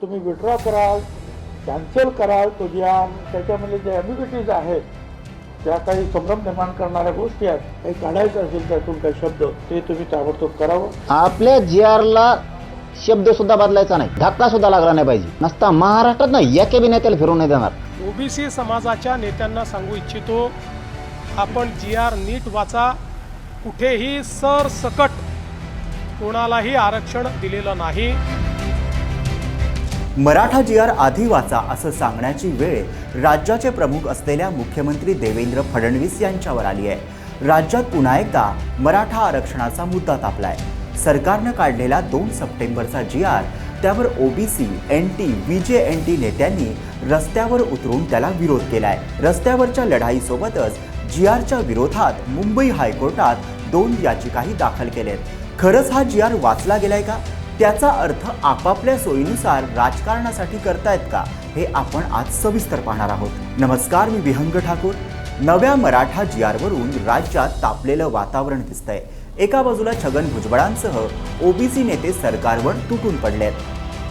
तुम्ही विड्रॉ कराल कॅन्सल कराल तो जी आर त्याच्यामध्ये जे ॲम्बिग्युटीज आहेत ज्या काही संभ्रम निर्माण करणाऱ्या गोष्टी आहेत काही काढायचं असेल त्यातून काही शब्द ते तुम्ही ताबडतोब करावं. आपल्या जी आरला शब्द सुद्धा बदलायचा नाही धक्का सुद्धा लागला नाही पाहिजे. नसता महाराष्ट्रात नाही एके बी नेत्याला फिरून नाही देणार. ओबीसी समाजाच्या नेत्यांना सांगू इच्छितो आपण जी आर नीट वाचा कुठेही सरसकट कोणालाही आरक्षण दिलेलं नाही. मराठा जी आर आधी वाचा असं सांगण्याची वेळ राज्याचे प्रमुख असलेल्या मुख्यमंत्री देवेंद्र फडणवीस यांच्यावर आली आहे. राज्यात पुन्हा एकदा मराठा आरक्षणाचा मुद्दा तापलाय. सरकारनं काढलेला दोन सप्टेंबरचा जी आर त्यावर OBC N T V J N T नेत्यांनी रस्त्यावर उतरून त्याला विरोध केलाय. रस्त्यावरच्या लढाईसोबतच जी आरच्या विरोधात मुंबई हायकोर्टात दोन याचिकाही दाखल केल्यात खरंच हा जी आर वाचला गेलाय का? त्याचा अर्थ आपापल्या सोयीनुसार राजकारणासाठी करतायत का हे आपण आज सविस्तर पाहणार आहोत. नमस्कार मी विहंग ठाकूर. नव्या मराठा जी आरवरून राज्यात तापलेलं वातावरण दिसतंय. एका बाजूला छगन भुजबळांसह ओबीसी नेते सरकारवर तुटून पडलेत.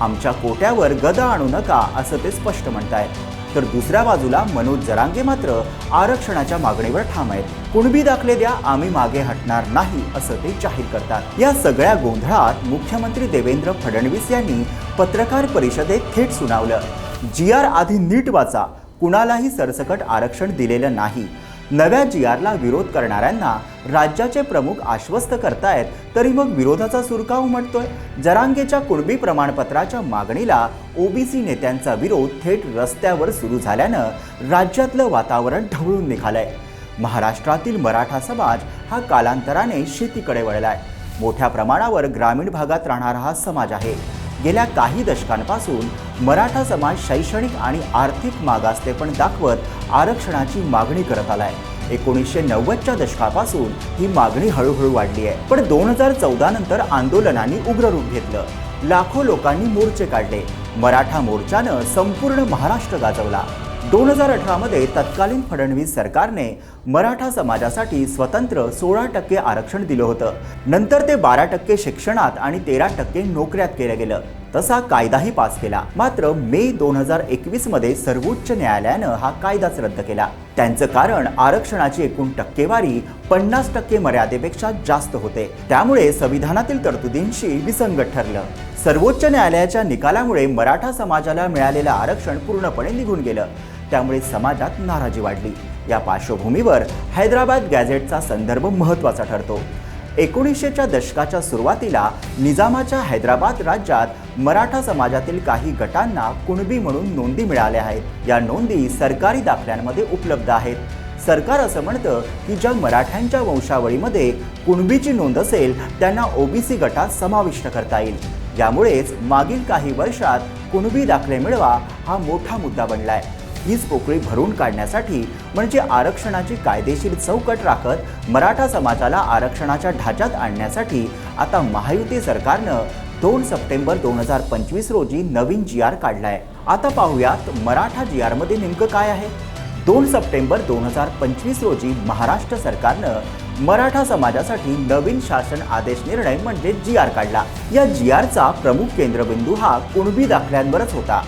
आमच्या कोट्यावर गदा आणू नका असं ते स्पष्ट म्हणतायत. तर दुसऱ्या बाजूला मनोज जरांगे मात्र आरक्षणाच्या मागणीवर ठाम आहेत. कुणबी दाखले द्या आम्ही मागे हटणार नाही असं ते जाहीर करतात. या सगळ्या गोंधळात मुख्यमंत्री देवेंद्र फडणवीस यांनी पत्रकार परिषदेत थेट सुनावलं. जी आर आधी नीट वाचा कुणालाही सरसकट आरक्षण दिलेलं नाही. नव्या जी आरला विरोध करणाऱ्यांना राज्याचे प्रमुख आश्वस्त करतायत तरी मग विरोधाचा सूर का उमटतोय? जरांगेच्या कुणबी प्रमाणपत्राच्या मागणीला ओबीसी नेत्यांचा विरोध थेट रस्त्यावर सुरू झाल्यानं राज्यातलं वातावरण ढवळून निघालंय. महाराष्ट्रातील मराठा समाज हा कालांतराने शेतीकडे वळलाय. मोठ्या प्रमाणावर ग्रामीण भागात राहणारा हा समाज आहे. गेल्या काही दशकांपासून मराठा समाज शैक्षणिक आणि आर्थिक मागासलेपण दाखवत आरक्षणाची मागणी करत आलाय. एकोणीसशे नव्वदच्या दशकापासून ही मागणी हळूहळू वाढली आहे. पण दोन हजार चौदा नंतर आंदोलनांनी उग्र रूप घेतलं. लाखो लोकांनी मोर्चे काढले. मराठा मोर्चानं संपूर्ण महाराष्ट्र गाजवला. दोन हजार अठरामध्ये तत्कालीन फडणवीस सरकारने मराठा समाजासाठी स्वतंत्र सोळा टक्के आरक्षण दिलं होतं. नंतर ते बारा टक्के शिक्षणात आणि तेरा टक्के नोकऱ्यात केलं गेलं. तसा कायदाही पास केला. मात्र मे दोन हजार एकवीसमध्ये सर्वोच्च न्यायालयानं हा कायदाच रद्द केला. त्यांचं कारण आरक्षणाची एकूण टक्केवारी पन्नास टक्के मर्यादेपेक्षा जास्त होते. त्यामुळे संविधानातील तरतुदींशी विसंगत ठरलं. सर्वोच्च न्यायालयाच्या निकालामुळे मराठा समाजाला मिळालेलं आरक्षण पूर्णपणे निघून गेलं. त्यामुळे समाजात नाराजी वाढली. या पार्श्वभूमीवर हैदराबाद गॅझेटचा संदर्भ महत्त्वाचा ठरतो. एकोणीसशेच्या दशकाच्या सुरुवातीला निजामाच्या हैदराबाद राज्यात मराठा समाजातील काही गटांना कुणबी म्हणून नोंदी मिळाल्या आहेत. या नोंदी सरकारी दाखल्यांमध्ये उपलब्ध आहेत. सरकार असं म्हणतं की ज्या मराठ्यांच्या वंशावळीमध्ये कुणबीची नोंद असेल त्यांना ओबीसी गटात समाविष्ट करता येईल. यामुळेच मागील काही वर्षात कुणबी दाखले मिळवा हा मोठा मुद्दा बनला आहे हीच पोकळी भरून काढण्यासाठी म्हणजे आरक्षणाची कायदेशीर चौकट राखत मराठा समाजाला आरक्षणाच्या ढाच्यात आणण्यासाठी आता महायुती सरकारनं दोन सप्टेंबर दोन हजार पंचवीस रोजी नवीन जी आर काढलाय. आता पाहूयात मराठा जी आरमध्ये नेमकं काय आहे? दोन सप्टेंबर दोन हजार पंचवीस रोजी महाराष्ट्र सरकारनं मराठा समाजासाठी नवीन शासन आदेश निर्णय म्हणजे जी आर काढला. या जी आरचा प्रमुख केंद्रबिंदू हा कुणबी दाखल्यांवरच होता.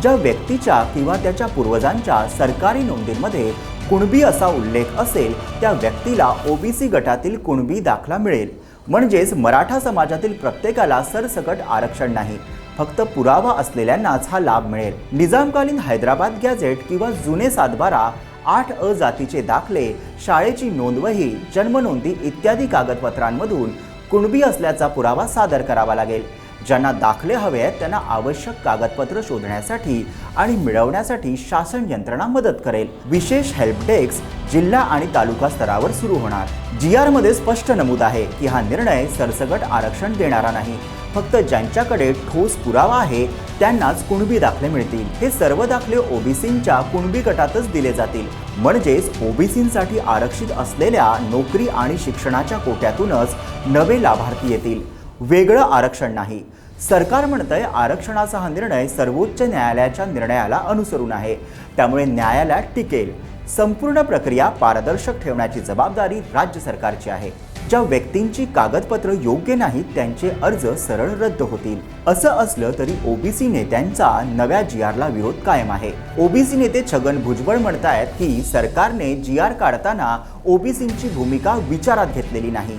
ज्या व्यक्तीच्या किंवा त्याच्या पूर्वजांच्या सरकारी नोंदींमध्ये कुणबी असा उल्लेख असेल त्या व्यक्तीला ओबीसी गटातील कुणबी दाखला मिळेल. म्हणजेच मराठा समाजातील प्रत्येकाला सरसकट आरक्षण नाही. फक्त पुरावा असलेल्यांनाच हा लाभ मिळेल. निजामकालीन हैदराबाद गॅझेट किंवा जुने सातबारा आठ अ जातीचे दाखले शाळेची नोंदवही जन्मनोंदी इत्यादी कागदपत्रांमधून कुणबी असल्याचा पुरावा सादर करावा लागेल. ज्यांना दाखले हवे आहेत त्यांना आवश्यक कागदपत्र शोधण्यासाठी आणि मिळवण्यासाठी शासन यंत्रणा मदत करेल. विशेष हेल्प डेस्क जिल्हा आणि तालुका स्तरावर सुरू होणार. जी आरमध्ये स्पष्ट नमूद आहे की हा निर्णय सरसकट आरक्षण देणारा नाही. फक्त ज्यांच्याकडे ठोस पुरावा आहे त्यांनाच कुणबी दाखले मिळतील. हे सर्व दाखले ओबीसींच्या कुणबी गटातच दिले जातील. म्हणजेच ओबीसींसाठी आरक्षित असलेल्या नोकरी आणि शिक्षणाच्या कोट्यातूनच नवे लाभार्थी येतील. वेगळं आरक्षण नाही. सरकार म्हणतंय आरक्षणाचा हा निर्णय सर्वोच्च न्यायालयाच्या निर्णयाला अनुसरून आहे. त्यामुळे न्यायालयात टिकेल. संपूर्ण प्रक्रिया पारदर्शक ठेवण्याची जबाबदारी राज्य सरकारची आहे. ज्या व्यक्तींची कागदपत्र योग्य नाहीत त्यांचे अर्ज सरळ रद्द होतील. असं असलं तरी ओबीसी नेत्यांचा नव्या जी आरला विरोध कायम आहे. ओबीसी नेते छगन भुजबळ म्हणतायत की सरकारने जी आर काढताना ओबीसींची भूमिका विचारात घेतलेली नाही.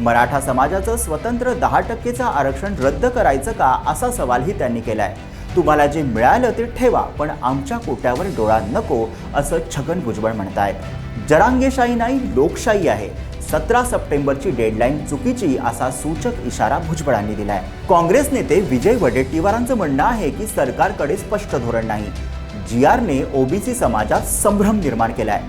मराठा समाजाचं स्वतंत्र दहा टक्केचं आरक्षण रद्द करायचं का असा सवालही त्यांनी केलाय. तुम्हाला जे मिळालं ते ठेवा पण आमच्या कोट्यावर डोळा नको असं छगन भुजबळ म्हणतायत. जरांगेशाही नाही लोकशाही आहे. सतरा सप्टेंबरची डेडलाईन चुकीची असा सूचक इशारा भुजबळांनी दिलाय. काँग्रेस नेते विजय वडेट्टीवारांचं म्हणणं आहे की सरकारकडे स्पष्ट धोरण नाही. जी आरने ओबीसी समाजात संभ्रम निर्माण केलाय.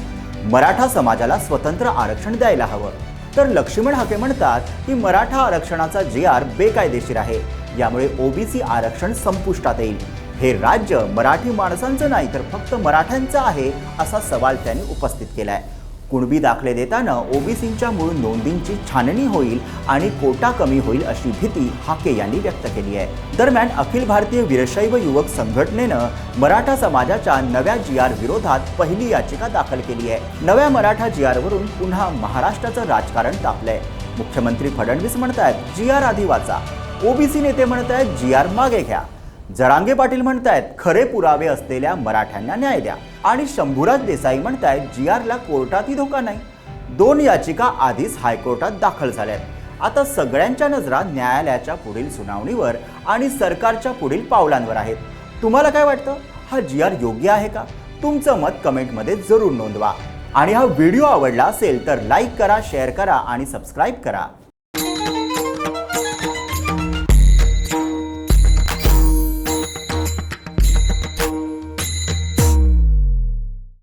मराठा समाजाला स्वतंत्र आरक्षण द्यायला हवं. तर लक्ष्मण हाके म्हणतात की मराठा आरक्षणाचा जी आर बेकायदेशीर आहे. यामुळे ओबीसी आरक्षण संपुष्टात येईल. हे राज्य मराठी माणसांचं नाही तर फक्त मराठ्यांचं आहे असा सवाल त्यांनी उपस्थित केला आहे कुणबी दाखले देताना ओबीसींच्या मूळ नोंदींची छाननी होईल आणि कोटा कमी होईल अशी भीती हाके यांनी व्यक्त केली आहे. दरम्यान अखिल भारतीय वीरशैव युवक संघटनेनं मराठा समाजाच्या नव्या जी आर विरोधात पहिली याचिका दाखल केली आहे. नव्या मराठा जी आर वरून पुन्हा महाराष्ट्राचं राजकारण तापलंय. मुख्यमंत्री फडणवीस म्हणतायत जी आर आधी वाचा. ओबीसी नेते म्हणतायत जी आर मागे घ्या. जरांगे पाटील म्हणतायत खरे पुरावे असलेल्या मराठ्यांना न्याय द्या. आणि शंभूराज देसाई म्हणतायत जी आरला कोर्टातही धोका नाही. दोन याचिका आधीच हायकोर्टात दाखल झाल्यात. आता सगळ्यांच्या नजरा न्यायालयाच्या पुढील सुनावणीवर आणि सरकारच्या पुढील पावलांवर आहेत. तुम्हाला काय वाटतं? हा जी आर योग्य आहे का? तुमचं मत कमेंटमध्ये जरूर नोंदवा. आणि हा व्हिडिओ आवडला असेल तर लाईक करा शेअर करा आणि सबस्क्राईब करा.